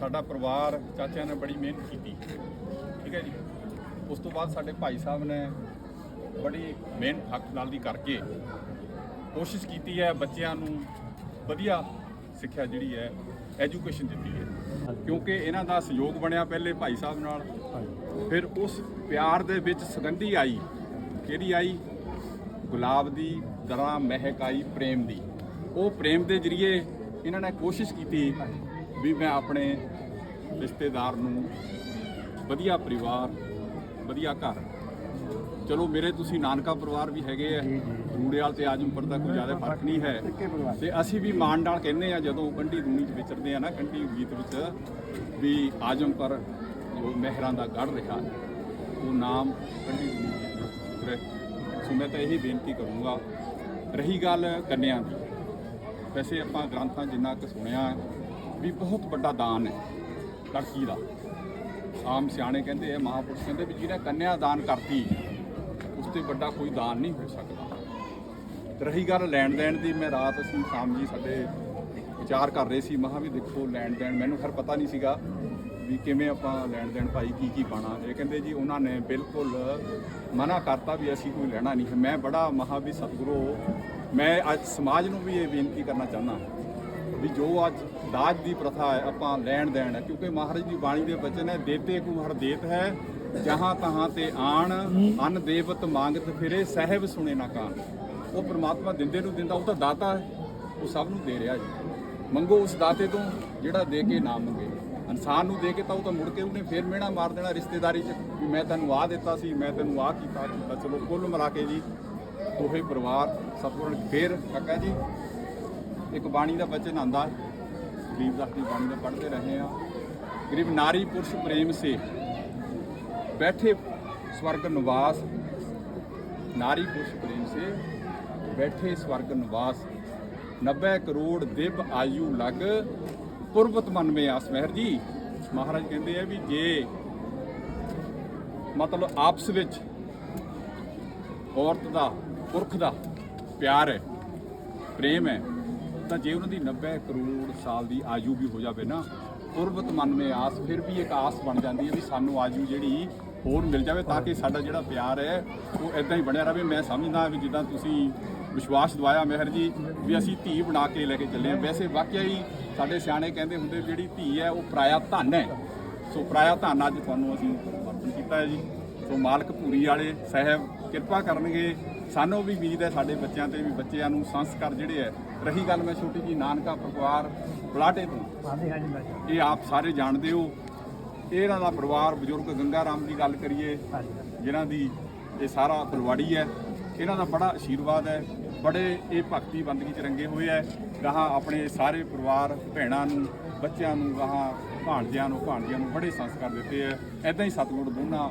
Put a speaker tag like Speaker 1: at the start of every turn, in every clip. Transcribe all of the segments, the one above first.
Speaker 1: ਸਾਡਾ ਪਰਿਵਾਰ ਚਾਚਿਆਂ ਨੇ ਬੜੀ ਮਿਹਨਤ ਕੀਤੀ। ਠੀਕ ਹੈ ਜੀ? ਉਸ ਤੋਂ ਬਾਅਦ ਸਾਡੇ ਭਾਈ ਸਾਹਿਬ ਨੇ ਬੜੀ ਮਿਹਨਤ ਹੱਕ ਨਾਲ ਦੀ ਕਰਕੇ ਕੋਸ਼ਿਸ਼ ਕੀਤੀ ਹੈ ਬੱਚਿਆਂ ਨੂੰ ਵਧੀਆ ਸਿੱਖਿਆ ਜਿਹੜੀ ਹੈ ਐਜੂਕੇਸ਼ਨ ਦਿੱਤੀ ਹੈ। ਕਿਉਂਕਿ ਇਹਨਾਂ ਦਾ ਸਹਿਯੋਗ ਬਣਿਆ ਪਹਿਲੇ ਭਾਈ ਸਾਹਿਬ ਨਾਲ। ਫਿਰ ਉਸ ਪਿਆਰ ਦੇ ਵਿੱਚ ਸੁਗੰਧੀ ਆਈ। ਕਿਹੜੀ ਆਈ? ਗੁਲਾਬ ਦੀ ਤਰ੍ਹਾਂ ਮਹਿਕ ਆਈ ਪ੍ਰੇਮ ਦੀ। ਉਹ ਪ੍ਰੇਮ ਦੇ ਜ਼ਰੀਏ ਇਹਨਾਂ ਨੇ ਕੋਸ਼ਿਸ਼ ਕੀਤੀ ਵੀ ਮੈਂ ਆਪਣੇ ਰਿਸ਼ਤੇਦਾਰ ਨੂੰ ਵਧੀਆ ਪਰਿਵਾਰ ਵਧੀਆ ਘਰ। ਚਲੋ ਮੇਰੇ ਤੁਸੀਂ ਨਾਨਕਾ ਪਰਿਵਾਰ ਵੀ ਹੈਗੇ ਆ। ਰੂੜੇਵਾਲ ਤੇ ਆਜਮਪੁਰ ਦਾ ਕੋਈ ਜ਼ਿਆਦਾ ਫ਼ਰਕ ਨਹੀਂ ਹੈ। ਤੇ ਅਸੀਂ ਵੀ ਮਾਣ ਨਾਲ ਕਹਿੰਦੇ ਆ ਜਦੋਂ ਕੰਢੀ ਦੂਣੀ 'ਚ ਵਿਚਰਦੇ ਆ ਨਾ ਕੰਢੀ ਗੀਤ ਵਿੱਚ ਵੀ ਆਜਮਪੁਰ ਜੋ ਮਹਿਰਾਂ ਦਾ ਗੜ ਰਿਹਾ ਉਹ ਨਾਮ ਕੰਢੀ ਦੂਣੀ ਦੇ ਸੋ ਮੈਂ ਤਾਂ ਇਹੀ ਬੇਨਤੀ ਕਰੂੰਗਾ ਰਹੀ ਗੱਲ ਕੰਨਿਆਂ ਦੀ। ਵੈਸੇ ਆਪਾਂ ਗ੍ਰੰਥਾਂ ਜਿੰਨਾ ਕੁ ਸੁਣਿਆ ਵੀ ਬਹੁਤ ਵੱਡਾ ਦਾਨ ਹੈ ਲੜਕੀ ਦਾ। ਆਮ ਸਿਆਣੇ ਕਹਿੰਦੇ ਆ, ਮਹਾਪੁਰਸ਼ ਕਹਿੰਦੇ ਵੀ ਜਿਹਨੇ ਕੰਨਿਆ ਦਾਨ ਕਰਤੀ ਉਸ ਤੇ ਵੱਡਾ ਕੋਈ ਦਾਨ ਨਹੀਂ ਹੋ ਸਕਦਾ। ਰਹੀ ਗੱਲ ਲੈਣ ਦੇਣ ਦੀ, ਮੈਂ ਰਾਤ ਅਸੀਂ ਸ਼ਾਮ ਜੀ ਸਾਡੇ ਵਿਚਾਰ ਕਰ ਰਹੇ ਸੀ, ਮਹਾ ਵੀ ਦੇਖੋ ਲੈਣ ਦੇਣ ਮੈਨੂੰ ਖਰ ਪਤਾ ਨਹੀਂ ਸੀਗਾ ਵੀ ਕਿਵੇਂ ਆਪਾਂ ਲੈਣ ਦੇਣ ਭਾਈ ਕੀ ਕੀ ਪਾਣਾ ਇਹ ਕਹਿੰਦੇ ਜੀ ਉਹਨਾਂ ਨੇ ਬਿਲਕੁਲ ਮਨਾ ਕਰਤਾ ਵੀ ਅਸੀਂ ਕੋਈ ਲੈਣਾ ਨਹੀਂ। ਹੈ ਮੈਂ ਬੜਾ ਮਹਾ ਵੀ ਸਤਿਗੁਰੂ, ਮੈਂ ਅੱਜ ਸਮਾਜ ਨੂੰ ਵੀ ਇਹ ਬੇਨਤੀ ਕਰਨਾ ਚਾਹੁੰਦਾ। ਵੀ ਜੋ ਅੱਜ ਦਾਜ ਦੀ ਪ੍ਰਥਾ ਹੈ, ਆਪਾਂ ਲੈਣ ਦੇਣ ਹੈ। ਕਿਉਂਕਿ ਮਹਾਰਾਜ ਦੀ ਬਾਣੀ ਦੇ ਵਚਨ ਹੈ, ਦੇਤੇ ਕੋ ਹਰ ਦੇਤ ਹੈ, ਜਹਾਂ ਤਹਾਂ ਤੇ ਆਣ, ਅਨ ਦੇਵਤ ਮੰਗਤ ਫਿਰੇ, ਸਹਿਬ ਸੁਣੇ ਨਾ ਕਾਨ ਉਹ ਪ੍ਰਮਾਤਮਾ ਦਿੰਦੇ ਨੂੰ ਦਿੰਦਾ, ਉਹ ਤਾਂ ਦਾਤਾ ਹੈ, ਉਹ ਸਭ ਨੂੰ ਦੇ ਰਿਹਾ ਜੀ। ਮੰਗੋ ਉਸ ਦਾਤੇ ਤੋਂ ਜਿਹੜਾ ਦੇ ਕੇ ਨਾ ਮੰਗੇ। ਇਨਸਾਨ ਨੂੰ ਦੇ ਕੇ ਤਾਂ ਉਹ ਤਾਂ ਮੁੜ ਕੇ ਉਹਨੇ ਫੇਰ ਮਿਹਣਾ ਮਾਰ ਦੇਣਾ ਰਿਸ਼ਤੇਦਾਰੀ 'ਚ, ਵੀ ਮੈਂ ਤੈਨੂੰ ਆਹ ਦਿੱਤਾ ਸੀ, ਮੈਂ ਤੈਨੂੰ ਆਹ ਕੀਤਾ ਆਹ ਕੀਤਾ ਚਲੋ ਕੁੱਲ ਮਿਲਾ ਕੇ ਜੀ ਦੋਹੇ ਪਰਿਵਾਰ ਸਤਿਗੁਰਾਂ ਨੇ ਫੇਰ ਕਾਕਾ ਜੀ। ਇੱਕ ਬਾਣੀ ਦਾ ਬਚਨ ਆਂਦਾ ਗਰੀਬ ਦਾ ਦੀ ਬਾਣੀ ਦਾ ਪੜ੍ਹਦੇ ਰਹੇ ਆ ਗਰੀਬ ਨਾਰੀ ਪੁਰਸ਼ ਪ੍ਰੇਮ ਸੇ। ਬੈਠੇ ਸਵਰਗ ਨਿਵਾਸ। ਨਾਰੀ ਪੁਰਸ਼ ਪ੍ਰੇਮ ਸੇ। ਬੈਠੇ ਸਵਰਗ ਨਿਵਾਸ। 90 ਕਰੋੜ ਦਿਵ ਆਯੂ ਲਗ। ਪੁਰਬਤ ਮਨ ਮੇ ਆਸ ਮਹਿਰ ਜੀ। ਮਹਾਰਾਜ ਕਹਿੰਦੇ ਆ ਵੀ ਜੇ ਮਤਲਬ ਆਪਸ ਵਿੱਚ ਔਰਤ ਦਾ, ਪੁਰਖ ਦਾ ਪਿਆਰ ਹੈ, ਪ੍ਰੇਮ ਹੈ ਤਾਂ ਜੇ ਉਹਨਾਂ ਦੀ 90 ਕਰੋੜ ਸਾਲ ਦੀ ਆਯੂ ਵੀ ਹੋ ਜਾਵੇ ਨਾ ਪੁਰਬਤ ਮਨ ਮੇ ਆਸ, ਫਿਰ ਵੀ ਇੱਕ ਆਸ ਬਣ ਜਾਂਦੀ ਹੈ ਵੀ ਸਾਨੂੰ ਆਯੂ ਜਿਹੜੀ ਹੋਰ ਮਿਲ ਜਾਵੇ ਤਾਂ ਕਿ ਸਾਡਾ ਜਿਹੜਾ ਪਿਆਰ ਹੈ, ਉਹ ਇਦਾਂ ਹੀ ਬਣਿਆ ਰਹੇ। ਮੈਂ ਸਮਝਦਾ ਵੀ ਜਿੱਦਾਂ ਤੁਸੀਂ ਵਿਸ਼ਵਾਸ ਦਵਾਇਆ ਮਹਿਰ ਜੀ, ਵੀ ਅਸੀਂ ਧੀ ਬਣਾ ਕੇ ਲੈ ਕੇ ਚੱਲੇ ਹਾਂ। ਵੈਸੇ ਵਾਕਿਆ ਹੀ ਸਾਡੇ ਸਿਆਣੇ ਕਹਿੰਦੇ ਹੁੰਦੇ ਜਿਹੜੀ ਧੀ ਹੈ, ਉਹ ਪਰਾਇਆ ਧਨ ਹੈ। ਸੋ ਪਰਾਇਆ ਧਨ ਅੱਜ ਤੁਹਾਨੂੰ ਅਸੀਂ ਅਰਪਣ ਕੀਤਾ ਹੈ ਜੀ। ਸੋ ਮਾਲਕ ਭੂਰੀ ਵਾਲੇ ਸਾਹਿਬ ਕਿਰਪਾ ਕਰਨਗੇ। ਸਾਨੂੰ ਵੀ ਉਮੀਦ ਹੈ ਸਾਡੇ ਬੱਚਿਆਂ ਤੇ ਵੀ ਬੱਚਿਆਂ ਨੂੰ ਸੰਸਕਾਰ ਜਿਹੜੇ ਹੈ। ਰਹੀ ਗੱਲ ਮੈਂ ਛੋਟੀ ਜੀ ਨਾਨਕਾ ਪਰਿਵਾਰ ਬਲਾਟੇ ਤੋਂ।
Speaker 2: ਹਾਂਜੀ ਹਾਂਜੀ ਮੈਂ
Speaker 1: ਇਹ ਆਪ ਸਾਰੇ ਜਾਣਦੇ ਹੋ। ਇਹ ਇਹਨਾਂ ਦਾ ਪਰਿਵਾਰ ਬਜ਼ੁਰਗ ਗੰਗਾ ਰਾਮ ਦੀ ਗੱਲ ਕਰੀਏ। ਜਿਨ੍ਹਾਂ ਦੀ ਇਹ ਸਾਰਾ ਪਰਿਵਾੜੀ ਹੈ। ਇਹਨਾਂ ਦਾ ਬੜਾ ਆਸ਼ੀਰਵਾਦ ਹੈ। ਬੜੇ ਇਹ ਭਗਤੀ ਬੰਦਗੀ ਚ ਰੰਗੇ ਹੋਏ ਹੈ। ਗਾਹਾਂ ਆਪਣੇ ਸਾਰੇ ਪਰਿਵਾਰ ਭੈਣਾਂ ਨੂੰ ਬੱਚਿਆਂ ਨੂੰ ਗਾਹਾਂ ਭਾਣਜਿਆਂ ਨੂੰ ਭਾਣਜਿਆਂ ਨੂੰ ਬੜੇ ਸੰਸਕਾਰ ਦਿੱਤੇ ਹੈ। ਐਦਾਂ ਹੀ ਸਤਿਗੁਰ ਦੋਨਾਂ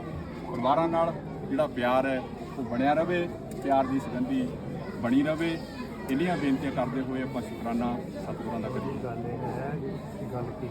Speaker 1: ਪਰਿਵਾਰਾਂ ਨਾਲ ਜਿਹੜਾ ਪਿਆਰ ਹੈ, ਉਹ ਬਣਿਆ ਰਵੇ, ਪਿਆਰ ਦੀ ਸੁਗੰਧੀ ਬਣੀ ਰਵੇ। ਇੰਨੀਆਂ ਬੇਨਤੀਆਂ ਕਰਦੇ ਹੋਏ ਆਪਾਂ ਸ਼ੁਕਰਾਨਾ ਸਤਿਗੁਰਾਂ ਦਾ ਕਰੀਏ।
Speaker 2: ਗੱਲ ਇਹ ਹੈ ਕਿ ਗੱਲ ਕੀ